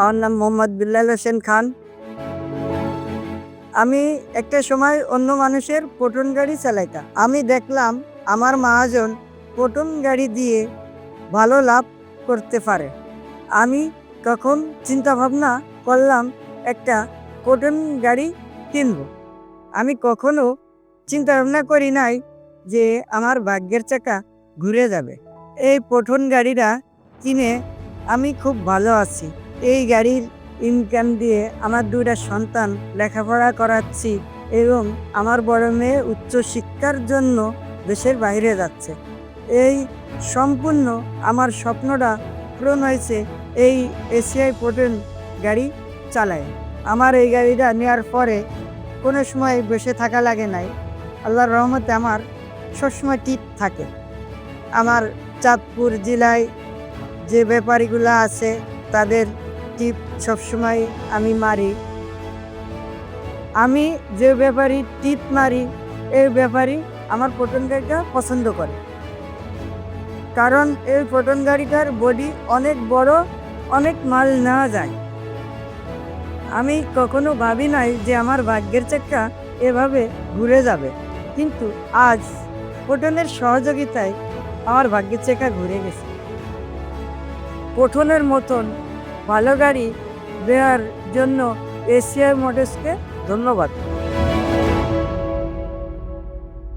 আমার নাম মোহাম্মদ বিল্লাল হোসেন খান। আমি একটা সময় অন্য মানুষের পটন গাড়ি চালাইতাম। আমি দেখলাম আমার মহাজন পটন গাড়ি দিয়ে ভালো লাভ করতে পারে। আমি তখন চিন্তা ভাবনা করলাম, একটা পটন গাড়ি কিনব। আমি কখনো চিন্তা ভাবনা করি নাই যে আমার ভাগ্যের চাকা ঘুরে যাবে। এই পঠন গাড়িটা কিনে আমি খুব ভালো আছি। এই গাড়ির ইনকাম দিয়ে আমার দুইটা সন্তান লেখাপড়া করাচ্ছি এবং আমার বড় মেয়ে উচ্চ শিক্ষার জন্য দেশের বাইরে যাচ্ছে। এই সম্পূর্ণ আমার স্বপ্নটা পূরণ হয়েছে এই এশিয়াই পটন গাড়ি চালায়। আমার এই গাড়িটা নেওয়ার পরে কোনো সময় বসে থাকা লাগে নাই। আল্লাহর রহমতে আমার সবসময় টিপ থাকে। আমার চাঁদপুর জেলায় যে ব্যাপারীগুলো আছে তাদের টিপ সবসময় আমি মারি? আমি যে ব্যাপারী টিপ মারি, এই ব্যাপারী আমার পটন গাড়িটা পছন্দ করে। কারণ এই পটন গাড়িটার বডি অনেক বড়, অনেক মাল নেওয়া যায়। আমি কখনো ভাবি নাই যে আমার ভাগ্যের চাকা এভাবে ঘুরে যাবে। কিন্তু আজ পটনের সহযোগিতায় আমার ভাগ্যের চাকা ঘুরে গেছে। পঠনের মতন ভালো গাড়ি দেওয়ার জন্য এশিয়া মোটরসকে ধন্যবাদ।